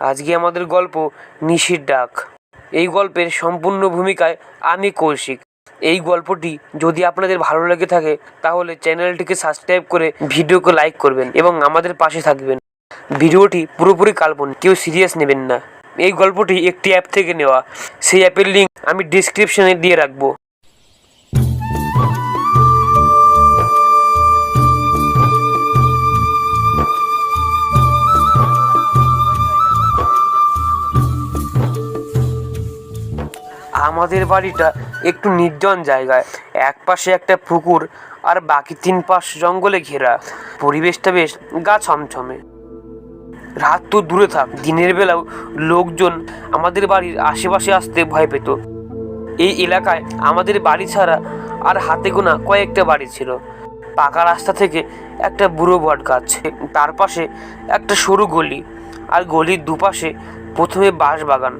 আজকে আমাদের গল্প নিশির ডাক। এই গল্পের সম্পূর্ণ ভূমিকায় আমি কৌশিক। এই গল্পটি যদি আপনাদের ভালো লেগে থাকে, তাহলে চ্যানেলটিকে সাবস্ক্রাইব করে ভিডিওকে লাইক করবেন এবং আমাদের পাশে থাকবেন। ভিডিওটি পুরোপুরি কাল্পনিক, কেউ সিরিয়াস নেবেন না। এই গল্পটি একটি অ্যাপ থেকে নেওয়া। সেই অ্যাপের লিঙ্ক আমি ডিসক্রিপশনে দিয়ে রাখব। আমাদের বাড়িটা একটু নির্জন জায়গায়। এক পাশে একটা পুকুর আর বাকি তিন পাশ জঙ্গলে ঘেরা। পরিবেশটা বেশ গা ছমছমে। রাত তো দূরে থাক, দিনের বেলাও লোকজন আমাদের বাড়ির আশেপাশে আসতে ভয় পেত। এই এলাকায় আমাদের বাড়ি ছাড়া আর হাতে গোনা কয়েকটা বাড়ি ছিল। পাকা রাস্তা থেকে একটা বুড়ো বট গাছ, তার পাশে একটা সরু গলি আর গলির দুপাশে প্রথমে বাঁশ বাগান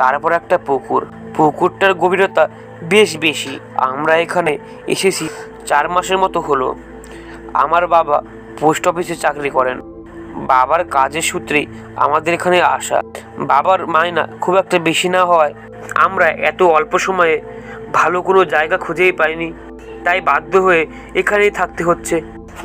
তারপর একটা পুকুর। পুকুরটার গভীরতা বেশ বেশি। আমরা এখানে এসেছি চার মাসের মতো হলো। আমার বাবা পোস্ট অফিসে চাকরি করেন। বাবার কাজের সূত্রেই আমাদের এখানে আসা। বাবার মায়না খুব একটা বেশি না হওয়ায় আমরা এত অল্প সময়ে ভালো কোনো জায়গা খুঁজেই পাইনি। তাই বাধ্য হয়ে এখানেই থাকতে হচ্ছে।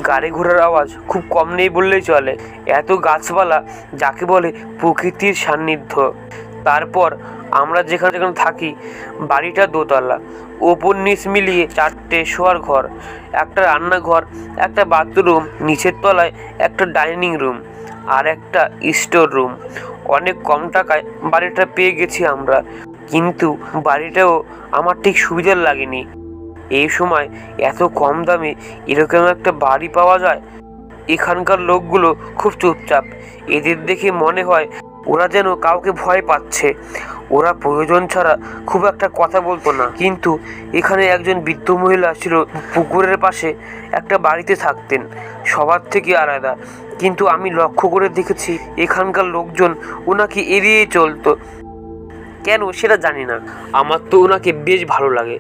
গাড়ি ঘোড়ার আওয়াজ খুব কম নেই বললেই চলে। এত গাছপালা যাকে বলে প্রকৃতির সান্নিধ্য। তারপর আমরা যেখানে যেখানে থাকি, বাড়িটা দোতলা। ওপর নিচ মিলিয়ে চারটে শোয়ার ঘর, একটা রান্নাঘর, একটা বাথরুম, নিচের তলায় একটা ডাইনিং রুম আর একটা স্টোর রুম। অনেক কম টাকায় বাড়িটা পেয়ে গেছি আমরা। কিন্তু বাড়িটাও আমার ঠিক সুবিধার লাগেনি। এই সময় এত কম দামে এরকম একটা বাড়ি পাওয়া যায়? এখানকার লোকগুলো খুব চুপচাপ। এদের দেখে মনে হয় ওরা যেন কাউকে ভয় পাচ্ছে। ওরা প্রয়োজন ছাড়া খুব একটা কথা বলতো না। কিন্তু এখানে একজন বৃদ্ধ মহিলা ছিল পুকুরের পাশে একটা বাড়িতে থাকতেন। সবার থেকে আলাদা। কিন্তু আমি লক্ষ্য করে দেখেছি, এখানকার লোকজন ওনাকে এড়িয়ে চলতো। কেন সেটা জানি না। আমার তো ওনাকে বেশ ভালো লাগে।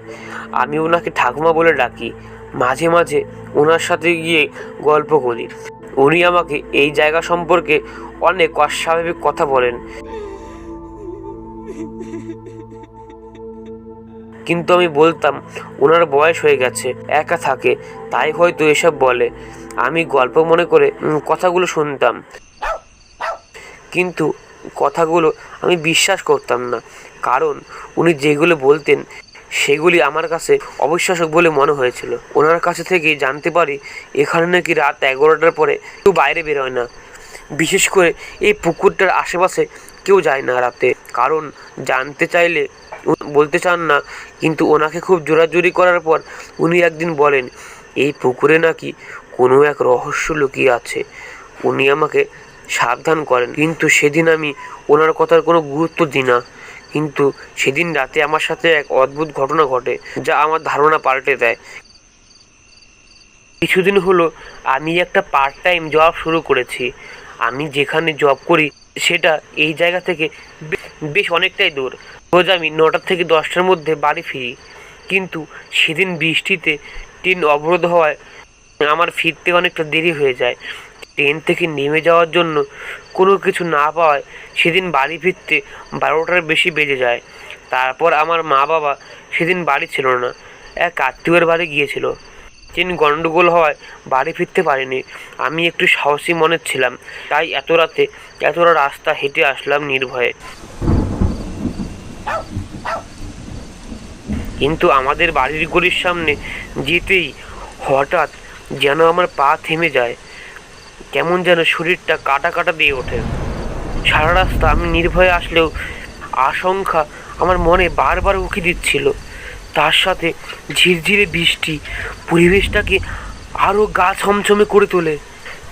আমি ওনাকে ঠাকুমা বলে ডাকি। মাঝে মাঝে ওনার সাথে গিয়ে গল্প করি। উনি আমাকে এই জায়গা সম্পর্কে অনেক অস্বাভাবিক কথা বলেন। কিন্তু আমি বলতাম ওনার বয়স হয়ে গেছে, একা থাকে, তাই হয়তো এসব বলে। আমি গল্প মনে করে কথাগুলো শুনতাম। কিন্তু কথাগুলো আমি বিশ্বাস করতাম না, কারণ উনি যেগুলো বলতেন সেগুলি আমার কাছে অবিশ্বাসক বলে মনে হয়েছিল। ওনার কাছে থেকে জানতে পারি, এখানে নাকি রাত এগারোটার পরে কেউ বাইরে বেরোয় না। বিশেষ করে এই পুকুরটার আশেপাশে কেউ যায় না রাতে। কারণ জানতে চাইলে বলতে চান না, কিন্তু ওনাকে খুব জোরাজুরি করার পর উনি একদিন বলেন, এই পুকুরে নাকি কোনো এক রহস্য লুকিয়ে আছে। উনি আমাকে সাবধান করেন, কিন্তু সেদিন আমি ওনার কথার কোনো গুরুত্ব দিই না। কিন্তু সেদিন রাতে আমার সাথে এক অদ্ভুত ঘটনা ঘটে, যা আমার ধারণা পাল্টে দেয়। কিছুদিন হলো আমি একটা পার্ট টাইম জব শুরু করেছি। আমি যেখানে জব করি, সেটা এই জায়গা থেকে বেশ অনেকটাই দূর। রোজ আমি নটার থেকে দশটার মধ্যে বাড়ি ফিরি। কিন্তু সেদিন বৃষ্টিতে ট্রেন অবরোধ হওয়ায় আমার ফিরতে অনেকটা দেরি হয়ে যায়। ট্রেন থেকে নেমে যাওয়ার জন্য কোনো কিছু না পাওয়ায় সেদিন বাড়ি ফিরতে বারোটার বেশি বেজে যায়। তারপর আমার মা বাবা সেদিন বাড়ি ছিল না, এক আত্মীয়ের বাড়ি গিয়েছিল। ট্রেন গন্ডগোল হওয়ায় বাড়ি ফিরতে পারিনি। আমি একটু সাহসী মনের ছিলাম, তাই এত রাতে এতটা রাস্তা হেঁটে আসলাম নির্ভয়ে। কিন্তু আমাদের বাড়ির গলির সামনে যেতেই হঠাৎ যেন আমার পা থেমে যায়। কেমন যেন শরীরটা কাটা কাটা দিয়ে ওঠে। সারা রাস্তা আমি নির্ভয়ে আসলেও আশঙ্কা আমার মনে বারবার উকি দিচ্ছিল। তার সাথে ঝিরঝিরে বৃষ্টি, পরিবেশটাকে আরও গা ছমছমে করে তোলে।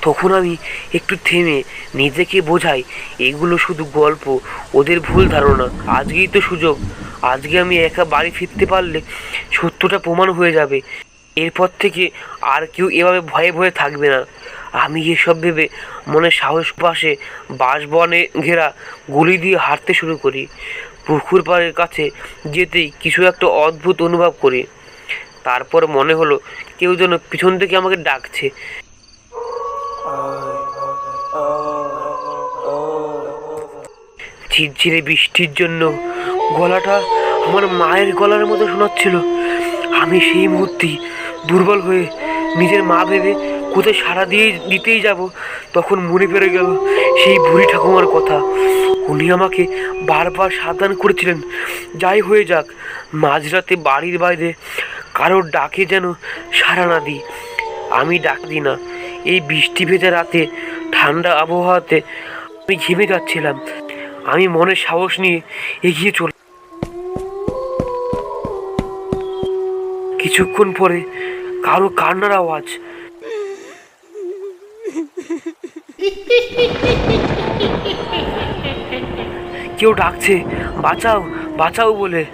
তখন আমি একটু থেমে নিজেকে বোঝাই, এগুলো শুধু গল্প, ওদের ভুল ধারণা, আজকেই তো সুযোগ। আজকে আমি একা বাড়ি ফিরতে পারলে সত্যটা প্রমাণ হয়ে যাবে। এরপর থেকে আর কেউ এভাবে ভয়ে ভয়ে থাকবে না। আমি এসব ভেবে মনে সাহস পাশে বাঁশবনে ঘেরা গুলি দিয়ে হাঁটতে শুরু করি। পুকুর পাড়ের কাছে যেতেই কিছু একটা অদ্ভুত অনুভব করি। তারপর মনে হলো কেউ যেন পিছন থেকে আমাকে ডাকছে। ঝিরঝিরে বৃষ্টির জন্য গলাটা আমার মায়ের গলার মতো শোনাচ্ছিল। আমি সেই মুহূর্তেই দুর্বল হয়ে নিজের মা ভেবে কোথায় সারা দিয়ে দিতেই যাব। তখন মনে পড়ে গেল সেই বুড়ি ঠাকুমার কথা। উনি আমাকে বারবার সাবধান করেছিলেন। যাই হয়ে যাক, মাঝরাতে বাড়ির বাইরে কারোর ডাকে যেন সাড়া না দিই। আমি ডাক দিই না। এই বৃষ্টি ভেজা রাতে ঠান্ডা আবহাওয়াতে আমি ঘেমে যাচ্ছিলাম। আমি মনে সাহস নিয়ে এগিয়ে চল কিছুক্ষণ পরে কারও কান্নার আওয়াজ কেউ ডাকছে, বাঁচাও বাঁচাও বলে।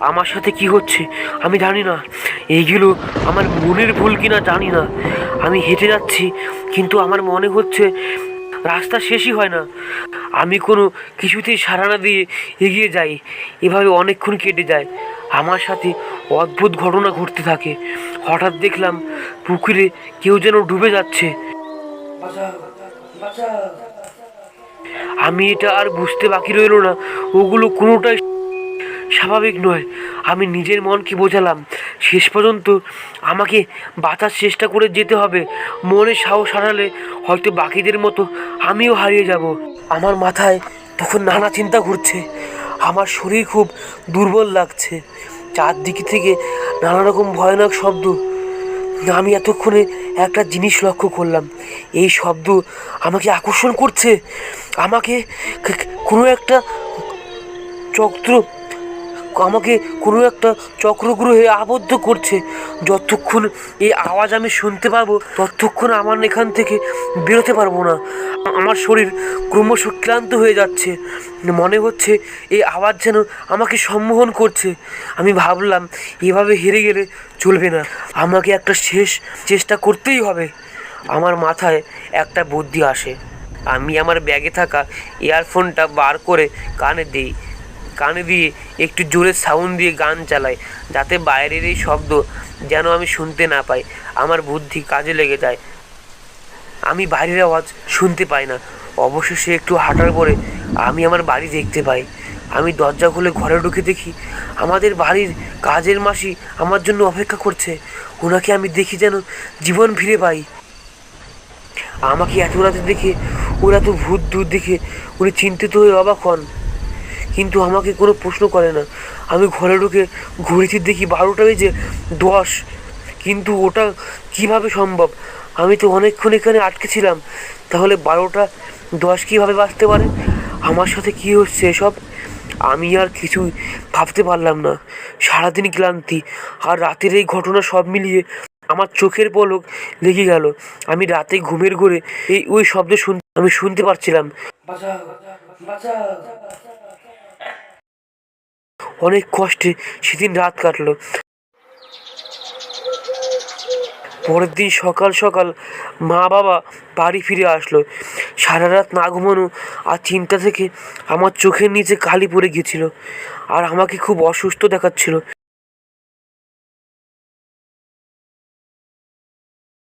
আমার সাথে কি হচ্ছে, আমি জানি না। এইগুলো আমার মনের ভুল কিনা জানি না। আমি হেঁটে যাচ্ছি, কিন্তু আমার মনে হচ্ছে রাস্তা শেষই হয় না। আমি কোনো কিছুতেই সাড়া না দিয়ে এগিয়ে যাই, এভাবে অনেকক্ষণ কেটে যায়। আমার সাথে অদ্ভুত ঘটনা ঘটতে থাকে। হঠাৎ দেখলাম পুকুরে কেউ যেন ডুবে যাচ্ছে। আমি এটা আর বুঝতে বাকি রইল না। ওগুলো কোনোটাই স্বাভাবিক নয়। আমি নিজের মনকে বোঝালাম। শেষ পর্যন্ত আমাকে বাঁচার চেষ্টা করে যেতে হবে। মনে সাহস হারালে হয়তো বাকিদের মতো আমিও হারিয়ে যাব। আমার মাথায় তখন নানা চিন্তা ঘুরছে। আমার শরীর খুব দুর্বল লাগছে। চারদিকে থেকে নানা রকম ভয়ানক শব্দ। আমি এতক্ষণে একটা জিনিস লক্ষ্য করলাম। এই শব্দ আমাকে আকর্ষণ করছে। আমাকে কোনো একটা চক্র আমাকে কোনো একটা চক্রগ্রহে আবদ্ধ করছে। যতক্ষণ এই আওয়াজ আমি শুনতে পারব, ততক্ষণ আমার এখান থেকে বেরোতে পারব না। আমার শরীর ক্রমশ ক্লান্ত হয়ে যাচ্ছে। মনে হচ্ছে এই আওয়াজ যেন আমাকে সম্মোহন করছে। আমি ভাবলাম, এভাবে হেরে গেলে চলবে না। আমাকে একটা শেষ চেষ্টা করতেই হবে। আমার মাথায় একটা বুদ্ধি আসে। আমি আমার ব্যাগে থাকা ইয়ারফোনটা বার করে কানে দিই। কানে দিয়ে একটু জোরে সাউন্ড দিয়ে গান চালাই যাতে বাইরের এই শব্দ যেন আমি শুনতে না পাই। আমার বুদ্ধি কাজে লেগে যায়। আমি বাইরের আওয়াজ শুনতে পাই না। অবশেষে একটু হাঁটার পরে আমি আমার বাড়ি দেখতে পাই। আমি দরজা খুলে ঘরে ঢুকে দেখি, আমাদের বাড়ির কাজের মাসি আমার জন্য অপেক্ষা করছে। ওনাকে আমি দেখি যেন জীবন ফিরে পাই। আমাকে এত রাতে দেখে, ওরা তো ভূত দূর দেখে উনি চিন্তিত হয়ে অবাক হন। কিন্তু আমাকে কোনো প্রশ্ন করে না। আমি ঘরে ঢুকে ঘড়িতে দেখি বারোটা বেজে দশ। কিন্তু ওটা কীভাবে সম্ভব? আমি তো অনেকক্ষণ এখানে আটকে ছিলাম। তাহলে বারোটা দশ কীভাবে বাঁচতে পারে? আমার সাথে কী হচ্ছে এসব? আমি আর কিছুই ভাবতে পারলাম না। সারাদিন ক্লান্তি আর রাতের এই ঘটনা সব মিলিয়ে আমার চোখের পলক লেগে গেল। আমি রাতে ঘুমের ঘরে এই ওই শব্দ শুন আমি শুনতে পারছিলাম। অনেক কষ্টে সেদিন রাত কাটলো। পরের দিন সকাল সকাল মা বাবা বাড়ি ফিরে আসলো। সারা রাত না ঘুমানো আর চিন্তা থেকে আমার চোখের নিচে কালি পড়ে গিয়েছিল। আর আমাকে খুব অসুস্থ দেখাচ্ছিল।